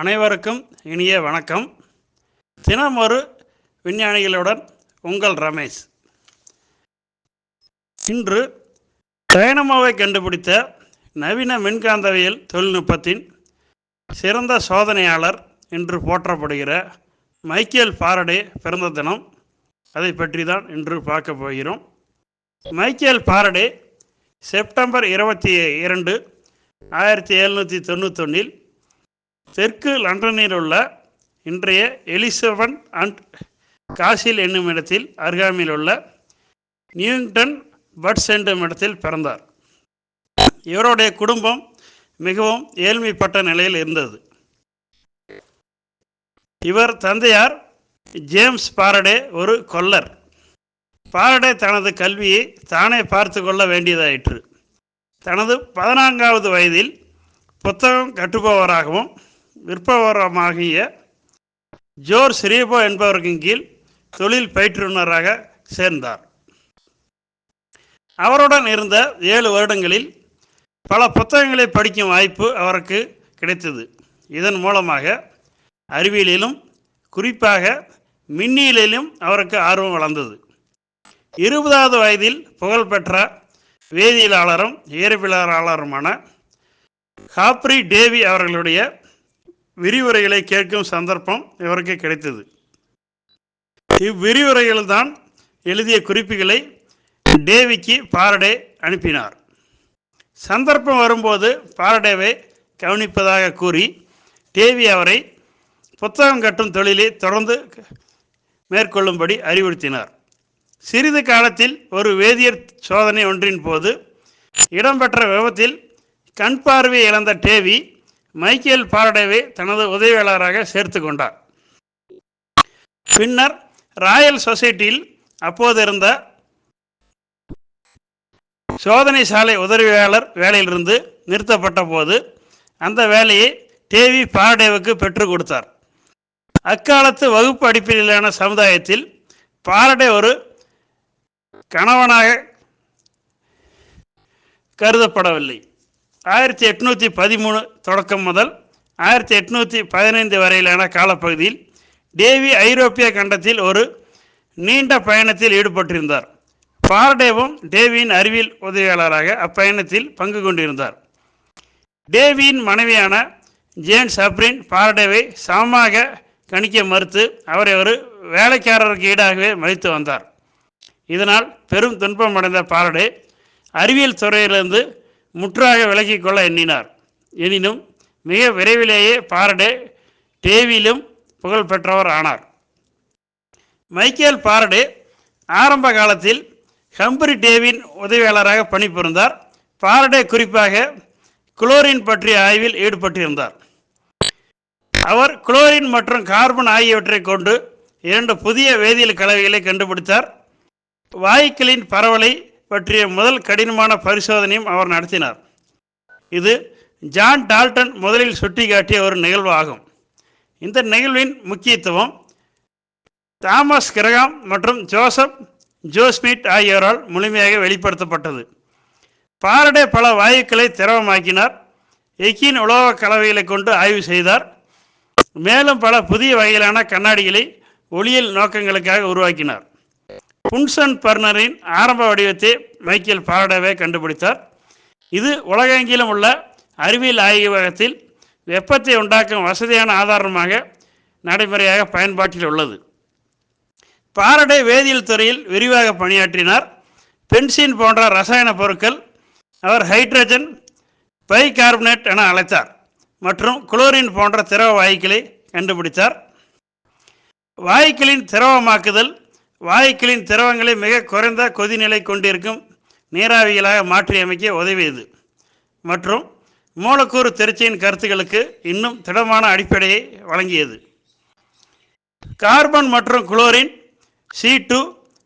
அனைவருக்கும் இனிய வணக்கம். தினம் ஒரு விஞ்ஞானிகளுடன் உங்கள் ரமேஷ். இன்று டைனமோவை கண்டுபிடித்த நவீன மின்காந்தவியல் தொழில்நுட்பத்தின் சிறந்த சோதனையாளர் என்று போற்றப்படுகிற மைக்கேல் பாரடே பிறந்த தினம். அதை பற்றி தான் இன்று பார்க்க போகிறோம். மைக்கேல் பாரடே செப்டம்பர் இருபத்தி இரண்டு ஆயிரத்தி எழுநூற்றி தொண்ணூத்தொன்னில் தெற்கு லண்டனில் உள்ள இன்றைய எலிசபன் அண்ட் காசில் என்னும் இடத்தில் அருகாமையில் உள்ள நியூங்டன் பட்ஸ் என்னும் இடத்தில் பிறந்தார். இவருடைய குடும்பம் மிகவும் ஏழ்மைப்பட்ட நிலையில் இருந்தது. இவர் தந்தையார் ஜேம்ஸ் பாரடே ஒரு கொல்லர். பாரடே தனது கல்வியை தானே பார்த்து கொள்ள வேண்டியதாயிற்று. தனது பதினான்காவது வயதில் புத்தகம் கட்டுபவராகவும் விற்பவரமாகிய ஜோர் ஸ்ரீபோ என்பவருக்கும் கீழ் தொழில் பயிற்றுனராக சேர்ந்தார். அவருடன் இருந்த ஏழு வருடங்களில் பல புத்தகங்களை படிக்கும் வாய்ப்பு அவருக்கு கிடைத்தது. இதன் மூலமாக அறிவியலிலும் குறிப்பாக மின்னியலிலும் அவருக்கு ஆர்வம் வளர்ந்தது. இருபதாவது வயதில் புகழ்பெற்ற வேதியியலாளரும் இயற்பியலாளருமான காப்ரி டேவி அவர்களுடைய விரிவுரைகளை கேட்கும் சந்தர்ப்பம் இவருக்கு கிடைத்தது. இவ்விரிவுரைகள் தான் எழுதிய குறிப்புகளை டேவிக்கு பாரடே அனுப்பினார். சந்தர்ப்பம் வரும்போது பாரடேவை கவனிப்பதாக கூறி டேவி அவரை புத்தகம் கட்டும் தொழிலை தொடர்ந்து மேற்கொள்ளும்படி அறிவுறுத்தினார். சிறிது காலத்தில் ஒரு வேதியியற் சோதனை ஒன்றின் போது இடம்பெற்ற விபத்தில் கண் பார்வை இழந்த டேவி மைக்கேல் பாரடேவை தனது உதவியாளராக சேர்த்து கொண்டார். பின்னர் ராயல் சொசைட்டியில் அப்போது இருந்த சோதனை சாலை உதவியாளர் வேலையிலிருந்து நிறுத்தப்பட்ட போது அந்த வேலையை டேவி பாரடேவுக்கு பெற்றுக் கொடுத்தார். அக்காலத்து வகுப்பு அடிப்படையிலான சமுதாயத்தில் பாரடே ஒரு கணவனாக கருதப்படவில்லை. ஆயிரத்தி எட்நூற்றி பதிமூணு தொடக்கம் முதல் ஆயிரத்தி எட்நூற்றி பதினைந்து வரையிலான காலப்பகுதியில் டேவி ஐரோப்பிய கண்டத்தில் ஒரு நீண்ட பயணத்தில் ஈடுபட்டிருந்தார். பாரடேவும் டேவியின் அறிவியல் உதவியாளராக அப்பயணத்தில் பங்கு கொண்டிருந்தார். டேவியின் மனைவியான ஜேன் சப்ரின் பாரடேவை சமமாக கணிக்க மறுத்து அவரை ஒரு வேலைக்காரருக்கு ஈடாகவே மதித்து வந்தார். இதனால் பெரும் துன்பமடைந்த பாரடே அறிவியல் துறையிலிருந்து முற்றாக விலகிக் கொள்ள எண்ணினார். எனினும் மிக விரைவிலேயே பாரடே டேவிலும் புகழ் பெற்றவர் ஆனார். மைக்கேல் பாரடே ஆரம்ப காலத்தில் ஹம்பரி டேவின் உதவியாளராக பணிபுரிந்தார். பாரடே குறிப்பாக குளோரின் பற்றிய ஆய்வில் ஈடுபட்டிருந்தார். அவர் குளோரின் மற்றும் கார்பன் ஆகியவற்றை கொண்டு இரண்டு புதிய வேதியியல் கலவைகளை கண்டுபிடித்தார். வாயுக்களின் பரவலை பற்றிய முதல் கடினமான பரிசோதனையும் அவர் நடத்தினார். இது ஜான் டால்டன் முதலில் சுட்டிக்காட்டிய ஒரு நிகழ்வு ஆகும். இந்த நிகழ்வின் முக்கியத்துவம் தாமஸ் கிரகாம் மற்றும் ஜோசப் ஜோஸ்மிட் ஆகியோரால் முழுமையாக வெளிப்படுத்தப்பட்டது. பாரடே பல வாயுக்களை திரவமாக்கினார். எக்கின் உலோக கலவைகளை கொண்டு ஆய்வு செய்தார். மேலும் பல புதிய வகையிலான கண்ணாடிகளை ஒளியியல் நோக்கங்களுக்காக உருவாக்கினார். புன்சன் பர்னரின் ஆரம்ப வடிவத்தை மைக்கேல் பாரடவே கண்டுபிடித்தார். இது உலகெங்கிலும் உள்ள அறிவியல் ஆய்வகத்தில் வெப்பத்தை உண்டாக்கும் வசதியான ஆதாரமாக நடைமுறையாக பயன்பாட்டில் உள்ளது. பாரடே வேதியியல் துறையில் விரிவாக பணியாற்றினார். பென்சின் போன்ற ரசாயன பொருட்கள் அவர் ஹைட்ரஜன் பைகார்பனேட் என அழைத்தார் மற்றும் குளோரின் போன்ற திரவ வாயுக்களை கண்டுபிடித்தார். வாயுக்களின் திரவமாக்குதல் வாயுக்களின் திரவங்களை மிக குறைந்த கொதிநிலை கொண்டிருக்கும் நீராவிகளாக மாற்றியமைக்க உதவியது மற்றும் மூலக்கூறு திருச்சியின் கருத்துக்களுக்கு இன்னும் திடமான அடிப்படையை வழங்கியது. கார்பன் மற்றும் chlorine C two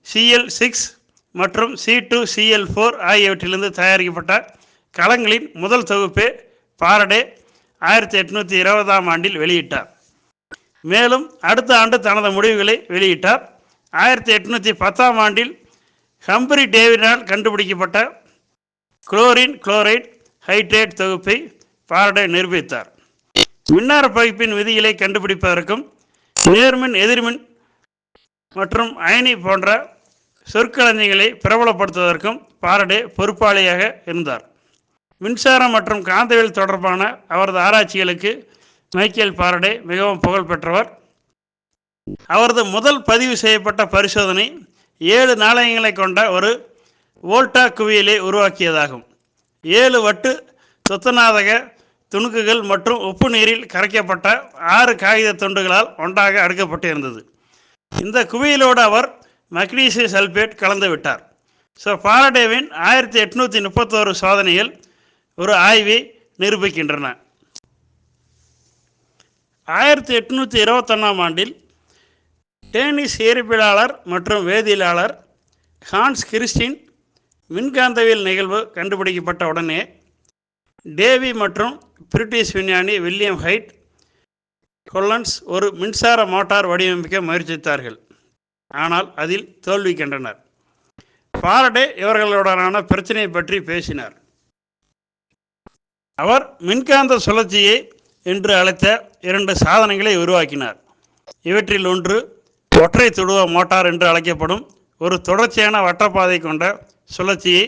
Cl six மற்றும் சி டூ சிஎல் ஃபோர் ஆகியவற்றிலிருந்து தயாரிக்கப்பட்ட களங்களின் முதல் தொகுப்பை பாரடே ஆயிரத்தி எட்நூற்றி இருபதாம் ஆண்டில் வெளியிட்டார். மேலும் அடுத்த ஆண்டு தனது முடிவுகளை வெளியிட்டார். ஆயிரத்தி எட்நூற்றி பத்தாம் ஆண்டில் ஹம்பரி டேவினால் கண்டுபிடிக்கப்பட்ட குளோரின் குளோரைட் ஹைட்ரேட் தொகுப்பை பாரடே நிரூபித்தார். மின்னார பகுப்பின் விதிகளை கண்டுபிடிப்பதற்கும் நேர்மின் எதிர்மின் மற்றும் அயனி போன்ற சொற்களஞ்சியங்களை பிரபலப்படுத்துவதற்கும் பாரடே பொறுப்பாளியாக இருந்தார். மின்சாரம் மற்றும் காந்தவியல் தொடர்பான அவரது ஆராய்ச்சிகளுக்கு மைக்கேல் பாரடே மிகவும் புகழ் பெற்றவர் அவரது முதல் பதிவு செய்யப்பட்ட பரிசோதனை ஏழு நாணயங்களை கொண்ட ஒரு வோல்டா குவியலை உருவாக்கியதாகும். ஏழு வட்டு சொத்தநாதக துணுக்குகள் மற்றும் உப்பு நீரில் கரைக்கப்பட்ட ஆறு காகித துண்டுகளால் ஒன்றாக அடுக்கப்பட்டிருந்தது. இந்த குவியலோடு அவர் மக்னீசிய சல்பேட் கலந்து விட்டார். ஸோ பாரடேவின் ஆயிரத்தி எட்நூற்றி முப்பத்தோரு சோதனைகள் ஒரு ஆய்வை நிரூபிக்கின்றன. ஆயிரத்தி எட்நூற்றி இருபத்தொன்னாம் ஆண்டில் டேனிஸ் இயற்பியலாளர் மற்றும் வேதியியலாளர் ஹான்ஸ் கிறிஸ்டின் மின்காந்தவியல் நிகழ்வு கண்டுபிடிக்கப்பட்ட உடனே டேவி மற்றும் பிரிட்டிஷ் விஞ்ஞானி வில்லியம் ஹைட் கொல்லன்ஸ் ஒரு மின்சார மோட்டார் வடிவமைக்க முயற்சித்தார்கள். ஆனால் அதில் தோல்வி கண்டனர். பாரடே இவர்களுடனான பிரச்சனையை பற்றி பேசினார். அவர் மின்காந்த சுழற்சியை என்று அழைத்த இரண்டு சாதனங்களை உருவாக்கினார். இவற்றில் ஒன்று ஒற்றை துடுவ மோட்டார் என்று அழைக்கப்படும் ஒரு தொடர்ச்சியான வட்டப்பாதை கொண்ட சுழற்சியை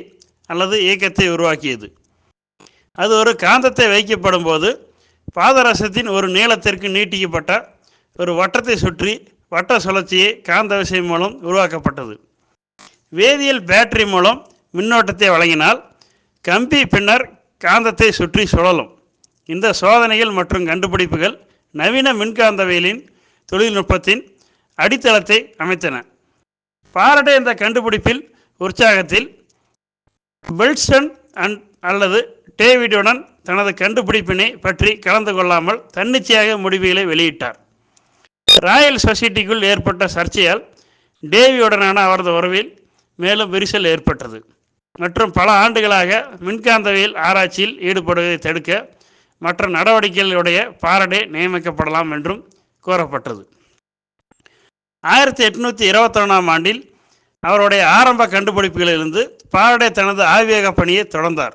அல்லது இயக்கத்தை உருவாக்கியது. அது ஒரு காந்தத்தை வைக்கப்படும் போது பாதரசத்தின் ஒரு நீளத்திற்கு நீட்டிக்கப்பட்ட ஒரு வட்டத்தை சுற்றி வட்ட சுழற்சியை காந்த விசை மூலம் உருவாக்கப்பட்டது. வேதியியல் பேட்டரி மூலம் மின்னோட்டத்தை வழங்கினால் கம்பி பின்னர் காந்தத்தை சுற்றி சுழலும். இந்த சோதனைகள் மற்றும் கண்டுபிடிப்புகள் நவீன மின்காந்தவியலின் தொழில்நுட்பத்தின் அடித்தளத்தை அமைத்தன. பாரடே என்ற கண்டுபிடிப்பில் உற்சாகத்தில் வில்சன் அண்ட் அல்லது டேவிடுடன் தனது கண்டுபிடிப்பினை பற்றி கலந்து கொள்ளாமல் தன்னிச்சையாக முடிவுகளை வெளியிட்டார். ராயல் சொசைட்டிக்குள் ஏற்பட்ட சர்ச்சையால் டேவியுடனான அவரது உறவில் மேலும் விரிசல் ஏற்பட்டது. மற்றும் பல ஆண்டுகளாக மின்காந்தவியல் ஆராய்ச்சியில் ஈடுபடுவதை தடுக்க மற்ற நடவடிக்கைகளுடைய பாரடே நியமிக்கப்படலாம் என்றும் கூறப்பட்டது. ஆயிரத்தி எட்நூற்றி இருபத்தொன்னாம் ஆண்டில் அவருடைய ஆரம்ப கண்டுபிடிப்புகளிலிருந்து பாரடே தனது ஆய்வக பணியை தொடர்ந்தார்.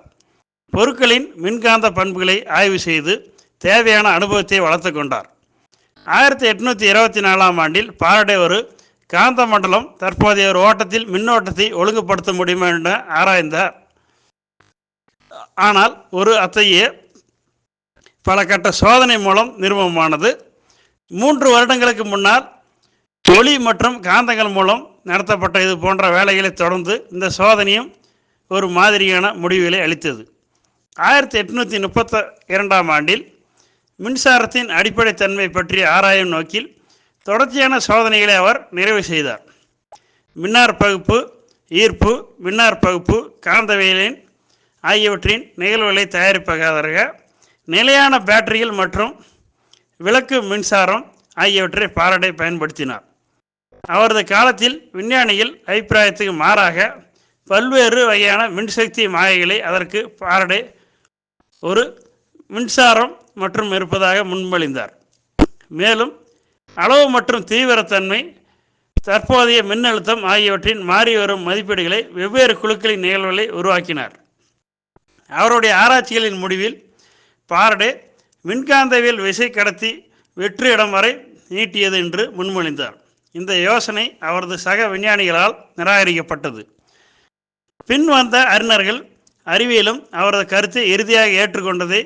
பொருட்களின் மின்காந்த பண்புகளை ஆய்வு செய்து தேவையான அனுபவத்தை வளர்த்து கொண்டார். ஆயிரத்தி எட்நூற்றி இருபத்தி நாலாம் ஆண்டில் பாரடே ஒரு காந்த மண்டலம் தற்போதைய ஒரு ஓட்டத்தில் மின்னோட்டத்தை ஒழுங்குபடுத்த முடியுமா என ஆராய்ந்தார். ஆனால் ஒரு அத்தகைய பல கட்ட சோதனை மூலம் நிறுவனமானது. மூன்று வருடங்களுக்கு முன்னால் ஒளி மற்றும் காந்தங்கள் மூலம் நடத்தப்பட்ட இது போன்ற வேலைகளை தொடர்ந்து இந்த சோதனையும் ஒரு மாதிரியான முடிவுகளை அளித்தது. ஆயிரத்தி எட்நூற்றி முப்பத்த இரண்டாம் ஆண்டில் மின்சாரத்தின் அடிப்படை தன்மை பற்றி ஆராயும் நோக்கில் தொடர்ச்சியான சோதனைகளை அவர் நிறைவு செய்தார். மின்னார் பகுப்பு ஈர்ப்பு மின்னார் பகுப்பு காந்தவியலின் ஆகியவற்றின் நிகழ்வுகளை தயாரிப்பதற்காக நிலையான பேட்டரிகள் மற்றும் விளக்கு மின்சாரம் ஆகியவற்றை பாரடை பயன்படுத்தினார். அவரது காலத்தில் விஞ்ஞானியில் அபிப்பிராயத்துக்கு மாறாக பல்வேறு வகையான மின்சக்தி மாயைகளை அதற்கு பாரடே ஒரு மின்சாரம் மற்றும் இருப்பதாக முன்மொழிந்தார். மேலும் அளவு மற்றும் தீவிரத்தன்மை தற்போதைய மின்னழுத்தம் ஆகியவற்றின் மாறி வரும் மதிப்பீடுகளை வெவ்வேறு குழுக்களின் நிகழ்வுகளை உருவாக்கினார். அவருடைய ஆராய்ச்சிகளின் முடிவில் பாரடே மின்காந்தவியல் விசை கடத்தி வெற்று இடம் வரை நீட்டியது என்று முன்மொழிந்தார். இந்த யோசனை அவரது சக விஞ்ஞானிகளால் நிராகரிக்கப்பட்டது. பின் வந்த அறிஞர்கள் அறிவியலும் அவரது கருத்தை இறுதியாக ஏற்றுக்கொண்டதை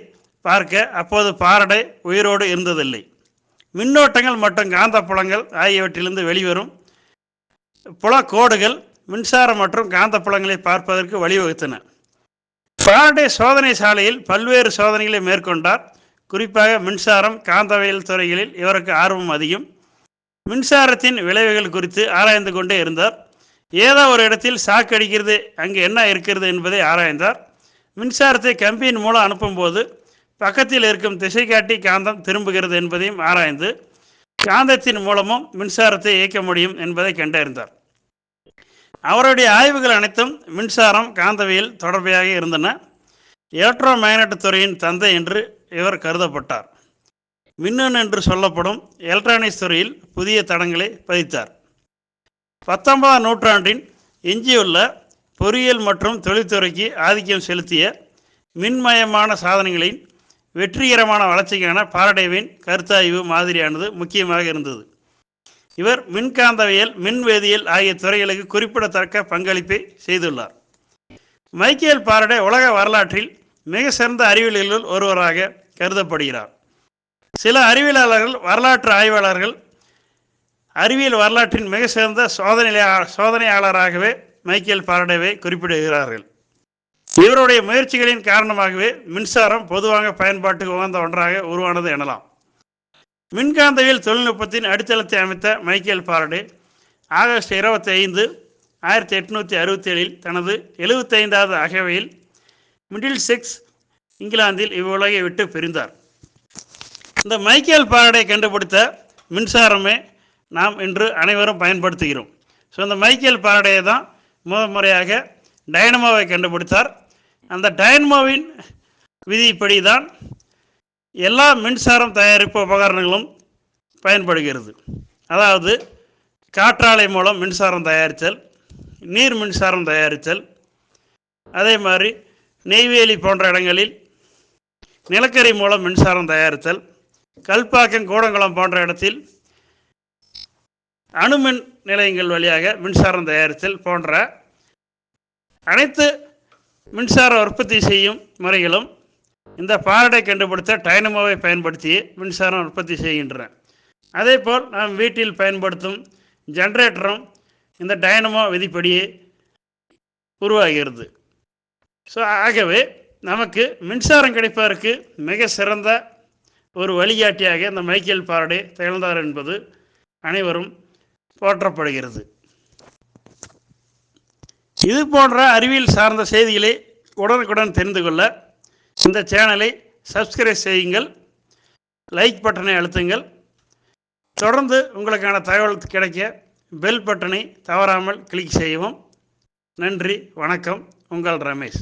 பார்க்க அப்போது பாரடை உயிரோடு இருந்ததில்லை. மின்னோட்டங்கள் மற்றும் காந்தப்புலங்கள் ஆகியவற்றிலிருந்து வெளிவரும் புலக்கோடுகள் மின்சாரம் மற்றும் காந்தப்புலங்களை பார்ப்பதற்கு வழிவகுத்தன. பாரடே சோதனை சாலையில் பல்வேறு சோதனைகளை மேற்கொண்டார். குறிப்பாக மின்சாரம் காந்தவியல் துறைகளில் இவருக்கு ஆர்வம் அதிகம். மின்சாரத்தின் விளைவுகள் குறித்து ஆராய்ந்து கொண்டே இருந்தார். ஏதோ ஒரு இடத்தில் சாக்கு அடிக்கிறது அங்கே என்ன இருக்கிறது என்பதை ஆராய்ந்தார். மின்சாரத்தை கம்பியின் மூலம் அனுப்பும்போது பக்கத்தில் இருக்கும் திசை காட்டி காந்தம் திரும்புகிறது என்பதையும் ஆராய்ந்து காந்தத்தின் மூலமும் மின்சாரத்தை இயக்க முடியும் என்பதை கண்டறிந்தார். அவருடைய ஆய்வுகள் அனைத்தும் மின்சாரம் காந்தவியல் தொடர்பையாக இருந்தன. எலக்ட்ரோ மேக்னட் துறையின் தந்தை என்று இவர் கருதப்பட்டார். மின்னணு என்று சொல்லப்படும் எலக்ட்ரானிக்ஸ் துறையில் புதிய தடங்களை பதித்தார். பத்தொன்பதாம் நூற்றாண்டின் எஞ்சியுள்ள பொறியியல் மற்றும் தொழில்துறைக்கு ஆதிக்கம் செலுத்திய மின்மயமான சாதனங்களின் வெற்றிகரமான வளர்ச்சிக்கான பாரடைவின் கருத்தாய்வு மாதிரியானது முக்கியமாக இருந்தது. இவர் மின்காந்தவியல் மின்வேதியியல் ஆகிய துறைகளுக்கு குறிப்பிடத்தக்க பங்களிப்பை செய்துள்ளார். மைக்கேல் பாரடே உலக வரலாற்றில் மிக சிறந்த அறிவியல்களுள் ஒருவராக கருதப்படுகிறார். சில அறிவியலாளர்கள் வரலாற்று ஆய்வாளர்கள் அறிவியல் வரலாற்றின் மிக சிறந்த சோதனையா சோதனையாளராகவே மைக்கேல் பாரடேவை குறிப்பிடுகிறார்கள். இவருடைய முயற்சிகளின் காரணமாகவே மின்சாரம் பொதுவாக பயன்பாட்டுக்கு உகந்த ஒன்றாக உருவானது எனலாம். மின்காந்தவியல் தொழில்நுட்பத்தின் அடித்தளத்தை அமைத்த மைக்கேல் பாரடே ஆகஸ்ட் இருபத்தி ஐந்து ஆயிரத்தி எட்நூற்றி அறுபத்தேழில் தனது எழுபத்தைந்தாவது அகவையில் மிடில் செக்ஸ் இங்கிலாந்தில் இவ்வுலகை விட்டு பிரிந்தார். இந்த மைக்கேல் பாரடே கண்டுபிடித்த மின்சாரமே நாம் இன்று அனைவரும் பயன்படுத்துகிறோம். ஸோ இந்த மைக்கேல் பாரடையை தான் முதல் முறையாக டைனமோவை கண்டுபிடித்தார். அந்த டைனமோவின் விதிப்படி தான் எல்லா மின்சாரம் தயாரிப்பு உபகரணங்களும் பயன்படுகிறது. அதாவது காற்றாலை மூலம் மின்சாரம் தயாரித்தல் நீர் மின்சாரம் தயாரித்தல் அதே மாதிரி நெய்வேலி போன்ற இடங்களில் நிலக்கரி மூலம் மின்சாரம் தயாரித்தல் கல்பாக்கம் கூடங்குளம் போன்ற இடத்தில் அணுமின் நிலையங்கள் வழியாக மின்சாரம் தயாரித்தல் போன்ற அனைத்து மின்சார உற்பத்தி செய்யும் முறைகளும் இந்த பாரடை கண்டுபிடித்த டைனமோவை பயன்படுத்தி மின்சாரம் உற்பத்தி செய்கின்றன. அதேபோல் நாம் வீட்டில் பயன்படுத்தும் ஜென்ரேட்டரும் இந்த டைனமோ விதிப்படியே உருவாகிறது. ஸோ ஆகவே நமக்கு மின்சாரம் கிடைப்பதற்கு மிக சிறந்த ஒரு வழிகாட்டியாக இந்த மைக்கேல் பாரடே திகழ்ந்தார் என்பது அனைவரும் போற்றப்படுகிறது. இது போன்ற அறிவியல் சார்ந்த செய்திகளை உடனுக்குடன் தெரிந்து கொள்ள இந்த சேனலை சப்ஸ்கிரைப் செய்யுங்கள் லைக் பட்டனை அழுத்துங்கள். தொடர்ந்து உங்களுக்கான தகவல் கிடைக்க பெல் பட்டனை தவறாமல் கிளிக் செய்யவும். நன்றி வணக்கம். உங்கள் ரமேஷ்.